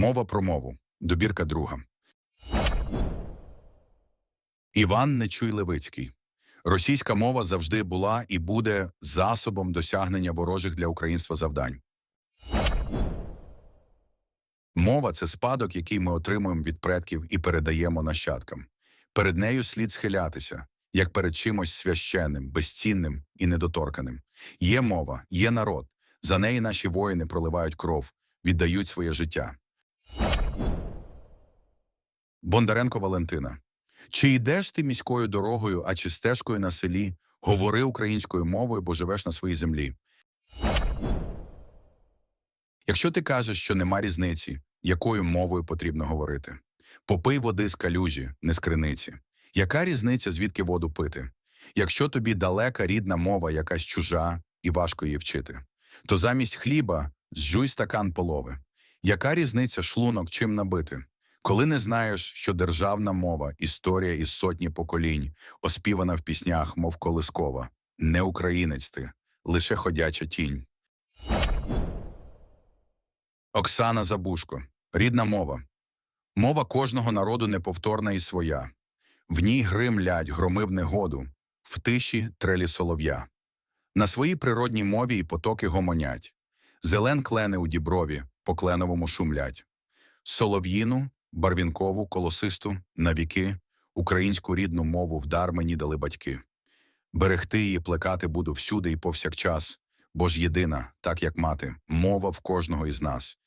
Мова про мову. Добірка друга. Іван Нечуй Левицький. Російська мова завжди була і буде засобом досягнення ворожих для українства завдань. Мова це спадок, який ми отримуємо від предків і передаємо нащадкам. Перед нею слід схилятися, як перед чимось священним, безцінним і недоторканим. Є мова, є народ. За неї наші воїни проливають кров, віддають своє життя. Бондаренко Валентина. Чи йдеш ти міською дорогою, а чи стежкою на селі? Говори українською мовою, бо живеш на своїй землі. Якщо ти кажеш, що нема різниці, якою мовою потрібно говорити, попий води з калюжі, не з криниці. Яка різниця, звідки воду пити? Якщо тобі далека рідна мова, якась чужа і важко її вчити, то замість хліба зжуй стакан полови. Яка різниця шлунок чим набити? Коли не знаєш, що державна мова, історія із сотні поколінь, оспівана в піснях, мов колискова, не українець ти, лише ходяча тінь. Оксана Забушко. Рідна мова. Мова кожного народу неповторна і своя. В ній гримлять, громи в негоду, в тиші трелі солов'я. На своїй природній мові і потоки гомонять. Зелен клени у діброві по кленовому шумлять. Солов'їну, барвінкову, колосисту, навіки, українську рідну мову вдар мені дали батьки. Берегти її плекати буду всюди і повсякчас, бо ж єдина, так як мати, мова в кожного із нас.